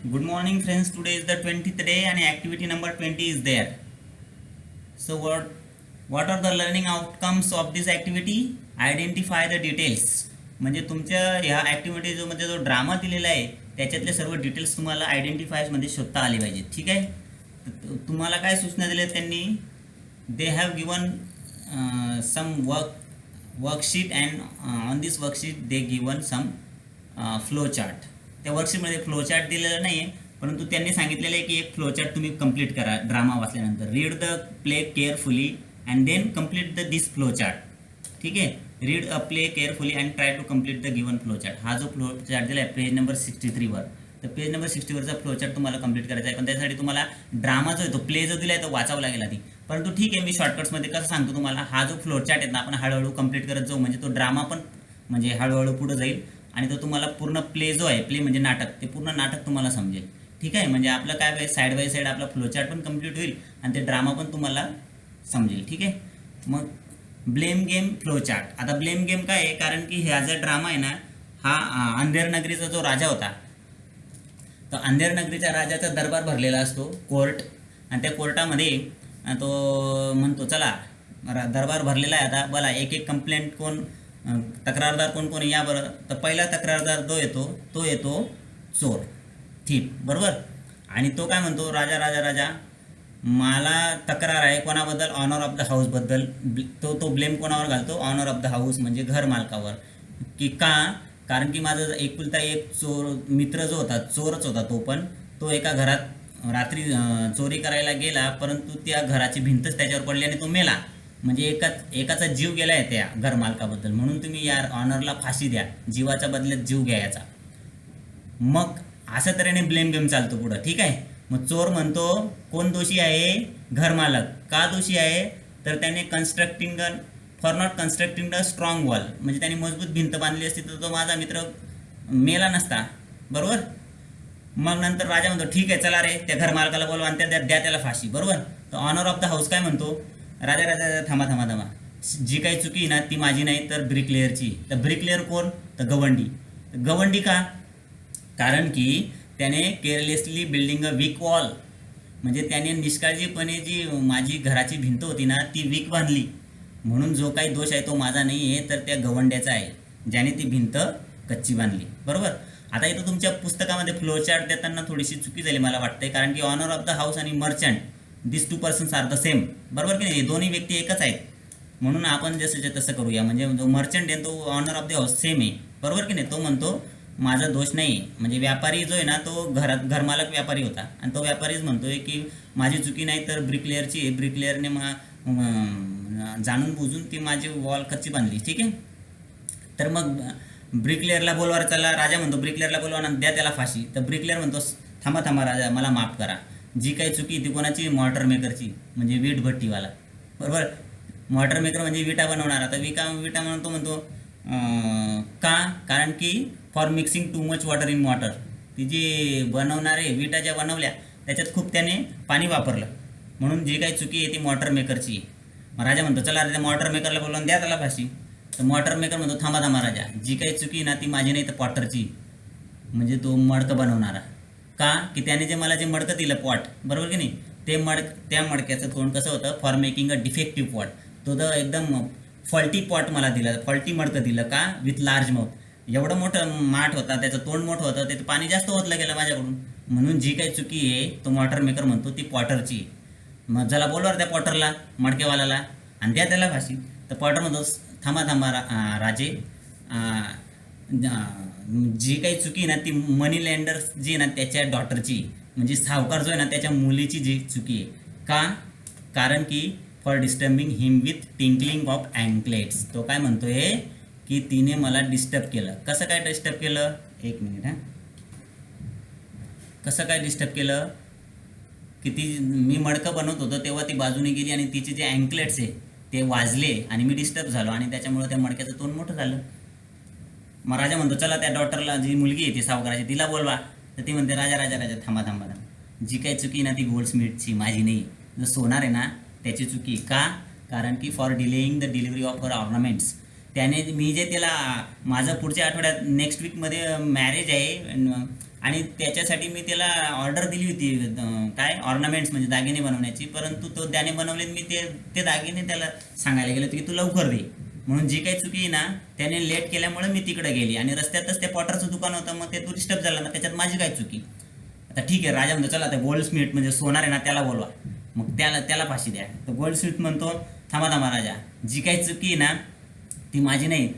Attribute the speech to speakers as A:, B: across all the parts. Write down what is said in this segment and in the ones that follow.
A: Good morning, friends. Today is the 20th day, and activity number 20 is there. So, what what are the learning outcomes of this activity? Identify the details. म्हणजे तुमच्या ह्या activity जो म्हणजे जो drama दिलेला आहे त्याच्यातले सर्व डिटेल्स तुम्हाला आयडेंटिफायमध्ये शोधता आले पाहिजेत ठीक आहे तुम्हाला काय सूचना दिल्या आहेत त्यांनी they have given some work worksheet and on this worksheet they given some flow chart त्या वर्कशीटमध्ये फ्लो चार्ट दिलेला नाही आहे परंतु त्यांनी सांगितलेलं आहे की एक फ्लोचार्ट तुम्ही कंप्लीट करा ड्रामा वाचल्यानंतर. Read the play carefully and then complete the this flow chart ठीक आहे? Read a play carefully and try to complete the given flow chart हा जो फ्लोचार्ट दिला आहे पेज नंबर सिक्स्टी थ्रीवर तर पेज नंबर सिक्स्टीवरचा फ्लो चार्ट तुम्हाला कंप्लीट करायचा आहे. पण त्यासाठी तुम्हाला ड्रामा जो आहे तो प्ले जो दिला आहे तो वाचावा लागेल आधी. परंतु ठीक आहे मी शॉर्टकट्समध्ये कसं सांगतो तुम्हाला हा जो फ्लोचार्ट आहे ना आपण हळूहळू कंप्लीट करत जाऊ. म्हणजे तो ड्रामा पण म्हणजे हळूहळू पुढे जाईल. आणि तो तुम्हाला पूर्ण प्ले जो आहे प्ले म्हणजे नाटक ते पूर्ण नाटक तुम्हाला समजेल. ठीक आहे? म्हणजे आपलं काय साईड बाय साईड आपला फ्लो चार्ट पण कंप्लीट होईल आणि ते ड्रामा पण तुम्हाला समजेल. ठीक आहे? मग ब्लेम गेम फ्लो चार्ट आता ब्लेम गेम काय आहे? कारण की ह्या जो ड्रामा आहे ना हा अंधेर नगरीचा जो राजा होता तर अंधेर नगरीच्या राजाचा दरबार भरलेला असतो कोर्ट. आणि त्या कोर्टामध्ये तो म्हणतो चला दरबार भरलेला आहे आता. बोला एक एक कंप्लेंट कोण तक्रारदार कोण कोण आहे या बरं. तर पहिला तक्रारदार जो येतो तो येतो चोर. थीप बरोबर? आणि तो काय म्हणतो? राजा राजा राजा मला तक्रार आहे कोणाबद्दल? ऑनर ऑफ द हाऊसबद्दल ब्ल- तो तो ब्लेम कोणावर घालतो? ऑनर ऑफ द हाऊस म्हणजे घर मालकावर. की का? कारण की माझा एकुलता एक चोर मित्र जो होता चोरच होता तो पण तो एका घरात रात्री चोरी करायला गेला परंतु त्या घराची भिंतच त्याच्यावर पडली आणि तो मेला. म्हणजे एकाच एकाचा जीव गेला आहे त्या घरमालकाबद्दल म्हणून तुम्ही या ऑनरला फाशी द्या. जीवाच्या बदल्यात जीव घ्यायचा मग अशा तऱ्हेने ब्लेम गेम चालतो पुढं. ठीक आहे? मग चोर म्हणतो कोण दोषी आहे? घरमालक का दोषी आहे? तर त्याने constructing for not constructing the strong wall म्हणजे त्याने मजबूत भिंत बांधली असती तर तो माझा मित्र मेला नसता. बरोबर? मग नंतर राजा म्हणतो ठीक आहे चला रे त्या घरमालकाला बोलवा आणि त्या द्या त्याला फाशी. बरोबर? तर ऑनर ऑफ द हाऊस काय म्हणतो? राजा राजा थांबा थांबा थांबा. जी काही चुकी आहे ना ती माझी नाही तर ब्रिकलेअरची तर ब्रिकलेअर कोण? तर गवंडी. तर गवंडी का? कारण की त्याने carelessly building a weak wall म्हणजे त्याने निष्काळजीपणे जी माझी घराची भिंत होती ना ती वीक बांधली. म्हणून जो काही दोष आहे तो माझा नाही आहे तर त्या गवंड्याचा आहे ज्याने ती भिंत कच्ची बांधली. बरोबर? आता इथं तुमच्या पुस्तकामध्ये फ्लोचार्ट देताना थोडीशी चुकी झाली मला वाटते कारण की ऑनर ऑफ द हाऊस आणि merchant this two persons are the same बरोबर की नाही? दोन्ही व्यक्ती एकच आहेत. म्हणून आपण जसंच्या तसं करूया. म्हणजे जो मर्चंट आहे तो honour of the house same आहे. बरोबर की नाही? तो म्हणतो माझा दोष नाही म्हणजे व्यापारी जो आहे ना तो घरात घरमालक व्यापारी होता. आणि तो व्यापारीच म्हणतोय की माझी चुकी नाही तर ब्रिकलेअरची आहे. ब्रिकलेअरने मा जाणून बुजून ती माझी वॉल कच्ची बांधली. ठीक आहे? तर मग ब्रिकलेअरला बोलवा. चला राजा म्हणतो ब्रिकलेअरला बोलवा ना द्या त्याला फाशी. तर ब्रिकलेअर म्हणतो थांबा थांबा राजा मला माफ करा. जी काही चुकी ती कोणाची? मॉटर मेकरची म्हणजे वीट भट्टीवाला. बरोबर? मॉटर मेकर म्हणजे विटा बनवणारा. तर विका विटा म्हणून तो म्हणतो का? कारण की for mixing too much water in water ती जी बनवणारे विटा ज्या बनवल्या त्याच्यात खूप त्याने पाणी वापरलं. म्हणून जी काही चुकी आहे ती मॉटर मेकरची आहे. मग राजा म्हणतो चला राजा मॉटर मेकरला बोलवून द्या त्याला फाशी. तर मॉटर मेकर म्हणतो थांबा थांबा राजा. जी काही चुकी आहे ना ती माझी नाही तर पॉटरची म्हणजे तो मडकं बनवणारा. का? की त्याने जे मला जे मडकं दिलं पॉट बरोबर की नाही? ते मड त्या मडक्याचं तोंड कसं होतं? For making a defective pot तो तर एकदम फॉल्टी पॉट मला दिला फॉल्टी मडकं दिलं का? विथ लार्ज माउथ एवढं मोठं माठ होता त्याचं तोंड मोठं होतं त्याचं पाणी जास्त ओतलं गेलं माझ्याकडून. म्हणून जी काही चुकी आहे तो मॉटर मेकर म्हणतो ती पॉटरची मग जला बोलवर त्या पॉटरला मडकेवाल्याला. आणि द्या त्याला फाशी. तर पॉटर म्हणतो थांबा थांबा रा राजे. जी काही चुकी आहे ना ती मनी लँडर जी ना त्याच्या डॉटरची म्हणजे सावकार जो आहे ना त्याच्या मुलीची जी चुकी आहे. का? कारण की for disturbing him with tinkling of anklets तो काय म्हणतोय? की तिने मला डिस्टर्ब केलं. कसं काय डिस्टर्ब केलं? एक मिनिट हां. कसं काय डिस्टर्ब केलं? की ती मी मडकं बनवत होतो तेव्हा ती बाजूने गेली आणि तिचे जे अँकलेट्स आहे ते वाजले आणि मी डिस्टर्ब झालो आणि त्याच्यामुळे त्या मडक्याचं तोंड मोठं झालं. मग राजा म्हणतो चला त्या डॉक्टरला जी मुलगी आहे ती सावकाराची तिला बोलवा. तर ती म्हणते राजा राजा राजा थांबा थांबा थांबा. जी काही चुकी ना ती गोल्डस्मिथची माझी नाही. जो सोनार आहे ना त्याची चुकी का? कारण की for delaying the delivery of her ornaments त्याने मी जे त्याला माझं पुढच्या आठवड्यात नेक्स्ट वीकमध्ये मॅरेज आहे आणि त्याच्यासाठी मी त्याला ऑर्डर दिली होती काय? ऑर्नामेंट्स म्हणजे दागिने बनवण्याची. परंतु तो त्याने बनवले मी ते ते दागिने त्याला सांगायला गेलो की तू लवकर दे. म्हणून जी काही चुकी आहे ना त्याने लेट केल्यामुळे मी तिकडे गेली. आणि रस्त्यातच ते पॉटरचं दुकान होतं मग ते तो डिस्टर्ब झाला ना त्याच्यात माझी काय चुकी? आता ठीक आहे राजा म्हणतो चला आता गोल्ड स्मिथ म्हणजे सोनार आहे ना त्याला बोलवा. मग त्याला त्याला फाशी द्या. तर गोल्ड स्मिथ म्हणतो थांबा थांबा राजा. जी काही चुकी आहे ना ती माझी नाही.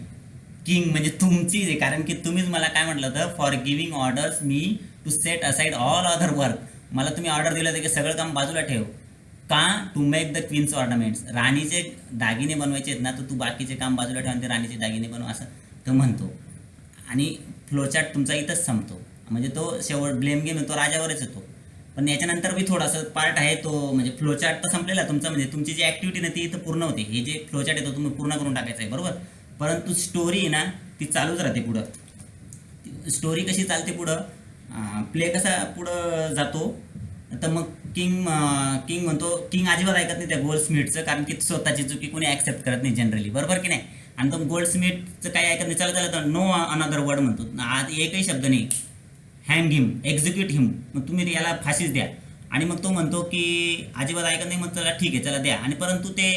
A: किंग म्हणजे तुमचीच आहे. कारण की तुम्हीच मला काय म्हटलं होतं? For giving orders me to set aside all other work मला तुम्ही ऑर्डर दिलं होतं की सगळं काम बाजूला ठेव. का to make the queen's ornaments राणीचे दागिने बनवायचे आहेत ना तर तू बाकीचे काम बाजूला ठेवून ते राणीचे दागिने बनव असं तो म्हणतो. आणि फ्लोचार्ट तुमचा इथंच संपतो. म्हणजे तो शेवट ब्लेम गेम तो राजावरच येतो. पण याच्यानंतर बी थोडासा पार्ट आहे तो म्हणजे फ्लोचार्ट तर संपलेला तुमचा म्हणजे तुमची जी ॲक्टिव्हिटी ना ती इथं पूर्ण होते. हे जे फ्लोचार्ट येतो तुम्ही पूर्ण करून टाकायचं आहे बरोबर? परंतु स्टोरी आहे ना ती चालूच राहते पुढं. स्टोरी कशी चालते पुढं? प्ले कसा पुढं जातो? तर मग किंग किंग म्हणतो किंग अजिबात ऐकत नाही त्या गोल्ड स्मिथचं कारण की स्वतःची चुकी कोणी ॲक्सेप्ट करत नाही जनरली बरोबर की नाही? आणि तो गोल्ड स्मिथचं काही ऐकत नाही. चला चला तर नो अनदर वर्ड म्हणतो. आज एकही शब्द नाही. हँग हिम एक्झिक्यूट हिम मग तुम्ही याला फाशीच द्या. आणि मग तो म्हणतो की अजिबात ऐकत नाही. मग चला ठीक आहे चला द्या. आणि परंतु ते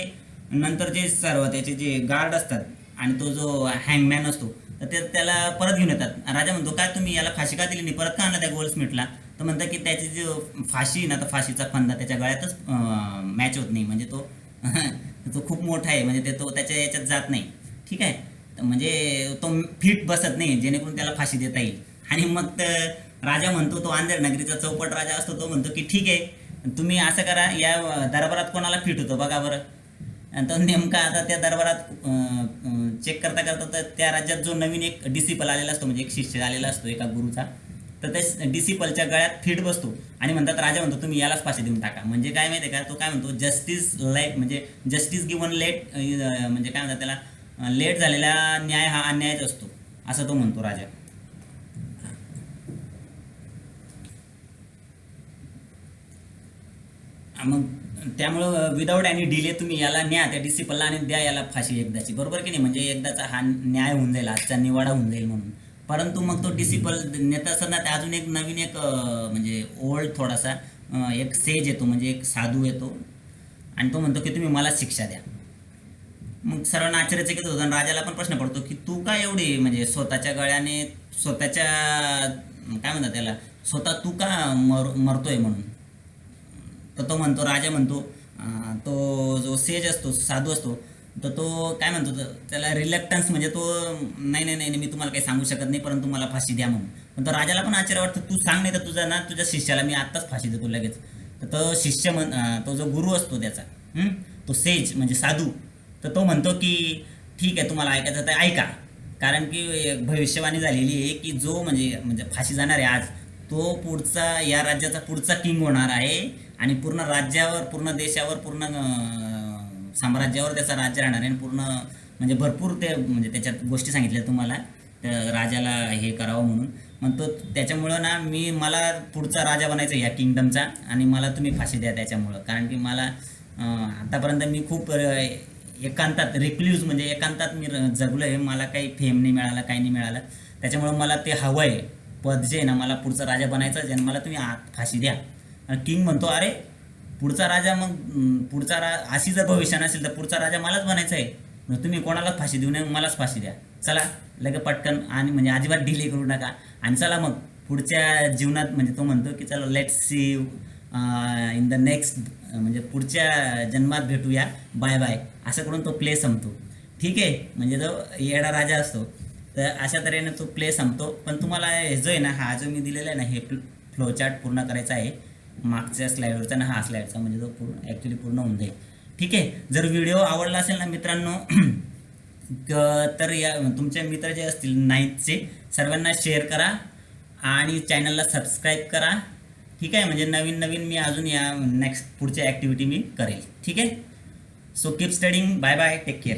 A: नंतर जे सर्व त्याचे जे गार्ड असतात आणि तो जो हँगमॅन असतो तर ते त्याला परत घेऊन येतात. राजा म्हणतो काय तुम्ही याला फाशी का दिली नाही? परत का आणला त्या गोल्डस्मिथला तर म्हणतात की त्याची जो फाशी ना तर फाशीचा फंदा त्याच्या गळ्यातच मॅच होत नाही. म्हणजे तो तो खूप मोठा आहे. म्हणजे ते तो त्याच्या याच्यात जात नाही. ठीक आहे? तर म्हणजे तो फिट बसत नाही जेणेकरून त्याला फाशी देता येईल. आणि मग राजा म्हणतो तो अंधेर नगरीचा चौपट राजा असतो. तो म्हणतो की ठीक आहे. तुम्ही असं करा. या दरबारात कोणाला फिट होतो? बघा बरं. आणि तो नेमका आता त्या दरबारात चेक करता करता तर त्या राज्यात जो नवीन एक डिसिपल आलेला असतो म्हणजे एक शिष्य आलेला असतो एका गुरुचा तर त्या डिसिपलच्या गळ्यात फिट बसतो. आणि म्हणतात राजा म्हणतो तुम्ही यालाच फाशी देऊन टाका. म्हणजे काय माहिती आहे का? तो काय म्हणतो जस्टिस लाइट म्हणजे जस्टिस गिवन लेट म्हणजे काय म्हणतात त्याला लेट झालेला न्याय हा अन्यायच असतो. असं तो म्हणतो राजा. मग त्यामुळं विदाऊट एनी डिले तुम्ही याला न्या त्या डिसिपलला आणि द्या याला फाशी एकदाची. बरोबर की नाही? म्हणजे एकदाचा हा न्याय होऊन जाईल आजचा निवाडा होऊन जाईल म्हणून. परंतु मग तो डिसिपल नेता असताना त्या अजून एक नवीन एक म्हणजे ओल्ड थोडासा एक सेज येतो म्हणजे एक साधू येतो. आणि तो म्हणतो की तुम्ही मला शिक्षा द्या. मग सर्वांना आश्चर्यचकित होतं आणि राजाला पण प्रश्न पडतो की तू काय एवढी म्हणजे स्वतःच्या गळ्याने स्वतःच्या काय म्हणतात त्याला स्वतः तू का मर मरतोय म्हणून? तर तो म्हणतो राजा म्हणतो तो जो सेज असतो साधू असतो तर तो काय म्हणतो त्याला रिलॅक्टन्स म्हणजे तो नाही नाही नाही नाही, मी तुम्हाला काही सांगू शकत नाही परंतु मला फाशी द्या म्हणून. पण तो राजाला पण आश्चर्य वाटतं तू सांग नाही तर तुझा ना तुझ्या शिष्याला मी आत्ताच फाशी देतो लगेच. तर तो शिष्य म्हण तो जो गुरु असतो त्याचा तो सेज म्हणजे साधू तर तो म्हणतो की ठीक आहे तुम्हाला ऐकायचं तर ऐका. कारण की भविष्यवाणी झालेली आहे की जो म्हणजे म्हणजे फाशी जाणार आहे आज तो पुढचा या राज्याचा पुढचा किंग होणार आहे आणि पूर्ण राज्यावर पूर्ण देशावर पूर्ण साम्राज्यावर त्याचा राज्य राहणार आहे. आणि पूर्ण म्हणजे भरपूर ते म्हणजे त्याच्यात गोष्टी सांगितल्या तुम्हाला राजाला हे करावं म्हणून. मग तो त्याच्यामुळं ना मी मला पुढचा राजा बनायचा या किंगडमचा आणि मला तुम्ही फाशी द्या त्याच्यामुळं. कारण की मला आतापर्यंत मी खूप एकांतात रिक्ल्यूज म्हणजे एकांतात मी र- जगलो आहे मला काही फेम नाही मिळाला काही नाही मिळालं. त्याच्यामुळं मला ते हवं आहे पद जे आहे ना मला पुढचा राजा बनायचं आहे. आणि मला तुम्ही आत फाशी द्या. आणि किंग म्हणतो अरे पुढचा राजा मग पुढचा रा अशी जर भविष्य नसेल तर पुढचा राजा मलाच बनायचा आहे मग तुम्ही कोणालाच फाशी देऊ नये मलाच फाशी द्या. चला लगे पटकन आणि म्हणजे अजिबात डिले करू नका. आणि चला मग पुढच्या जीवनात म्हणजे तो म्हणतो की चला let's see in the next म्हणजे पुढच्या जन्मात भेटूया. बाय बाय असं करून तो प्ले संपतो. ठीक आहे? म्हणजे तो येडा राजा असतो तर अशा तऱ्हेने तो प्ले संपतो. पण तुम्हाला हे जो आहे ना हा जो मी दिलेला आहे ना हे फ्लोचार्ट पूर्ण करायचा आहे. मागच्या स्लाईडवरचा ना हा स्लाईडचा म्हणजे तो पूर्ण ॲक्च्युली पूर्ण होऊन जाईल. ठीक आहे? जर व्हिडिओ आवडला असेल ना मित्रांनो तर या तुमचे मित्र जे असतील नाईटचे सर्वांना शेअर करा आणि चॅनलला सबस्क्राईब करा. ठीक आहे? म्हणजे नवीन नवीन मी अजून या नेक्स्ट पुढच्या ॲक्टिव्हिटी मी करेल. ठीक आहे? So keep studying bye bye take care